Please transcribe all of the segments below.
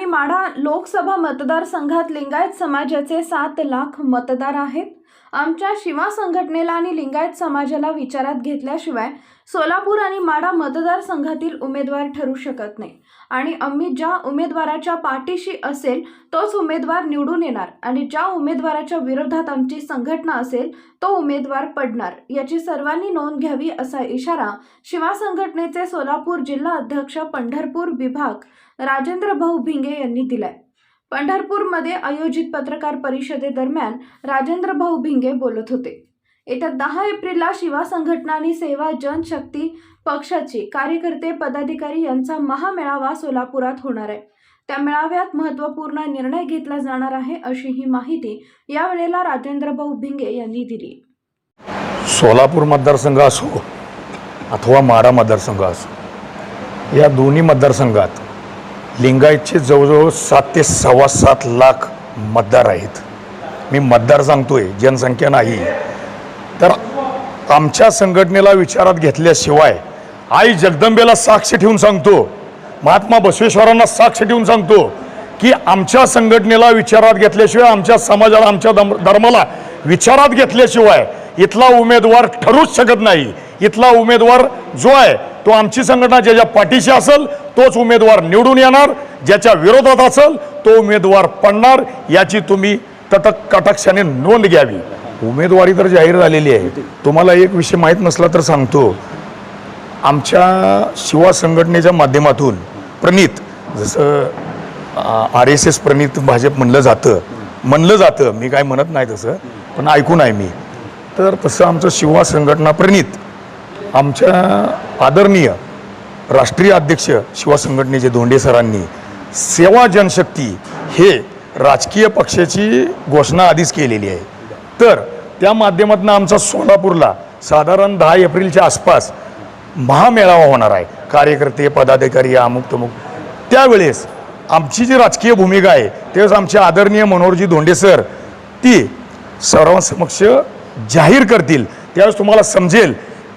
आणि माढा लोकसभा मतदारसंघात लिंगायत समाजाचे सात लाख मतदार आहेत. आमच्या शिवा संघटनेला आणि लिंगायत समाजाला विचारात घेतल्याशिवाय सोलापूर आणि माढा मतदारसंघातील उमेदवार ठरू शकत नाही. आणि आम्ही ज्या उमेदवाराच्या पाठीशी असेल तोच उमेदवार निवडून येणार आणि ज्या उमेदवाराच्या विरोधात आमची संघटना असेल तो उमेदवार पडणार. याची सर्वांनी नोंद घ्यावी असा इशारा शिवा संघटनेचे सोलापूर जिल्हा अध्यक्ष पंढरपूर विभाग राजेंद्र भाऊ भिंगे यांनी दिलाय. पंढरपूरमध्ये आयोजित पत्रकार परिषदेदरम्यान राजेंद्र भाऊ भिंगे बोलत होते. येत्या दहा एप्रिलला शिवा संघटना आणि सेवा जनशक्ती पक्षाचे कार्यकर्ते पदाधिकारी यांचा महामेळावा सोलापुरात होणार आहे. त्या मेळाव्यात महत्त्वपूर्ण निर्णय घेतला जाणार आहे अशी ही माहिती यावेळेला राजेंद्र भाऊ भिंगे यांनी दिली. सोलापूर मतदारसंघ असो अथवा माढा मतदारसंघ असो या दोन्ही मतदारसंघात लिंगायतचे जवळजवळ सात ते सव्वा सात लाख मतदार आहेत. मी मतदार सांगतोय जनसंख्या नाही. तर आमच्या संघटनेला विचारात घेतल्याशिवाय आई जगदंबेला साक्ष ठेवून सांगतो महात्मा बसवेश्वरांना साक्ष ठेवून सांगतो की आमच्या संघटनेला विचारात घेतल्याशिवाय आमच्या समाजाला आमच्या धर्माला विचारात घेतल्याशिवाय इथला उमेदवार ठरूच शकत नाही. इथला उमेदवार जो आहे तो आमची संघटना ज्याच्या पाठीशी असेल तोच उमेदवार निवडून येणार. ज्याच्या विरोधात असेल तो उमेदवार पडणार. याची तुम्ही तटक कटाक्षाने नोंद घ्यावी. उमेदवारी तर जाहीर झालेली आहे. तुम्हाला एक विषय माहीत नसला तर सांगतो. आमच्या शिवा संघटनेच्या माध्यमातून प्रणित जसं आर एस एस प्रणित भाजप म्हणलं जातं. म्हणलं जातं. मी काय म्हणत नाही तसं पण ऐकून आहे मी. तर तसं आमचं शिवा संघटना प्रणित आमच्या आदरणीय राष्ट्रीय अध्यक्ष शिवा संघटनेचे धोंडे सरांनी सेवा जनशक्ती हे राजकीय पक्षाची घोषणा आधीच केलेली आहे. तर त्या माध्यमातून आमचा सोलापूरला साधारण दहा एप्रिलच्या आसपास महामेळावा होणार आहे. कार्यकर्ते पदाधिकारी अमुक तमुक. त्यावेळेस आमची जी राजकीय भूमिका आहे त्यावेळेस आमचे आदरणीय मनोहरजी धोंडे सर ती सर्वांसमक्ष जाहीर करतील. त्यावेळेस तुम्हाला समजेल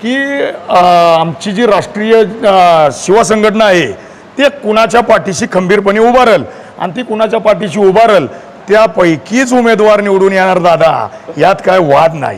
की आमची जी राष्ट्रीय अं, शिवा संघटना आहे ते कुणाच्या पाठीशी खंबीरपणे उभारल? आणि ती कुणाच्या पाठीशी उभारल? त्यापैकीच उमेदवार निवडून येणार दादा. यात काय वाद नाही.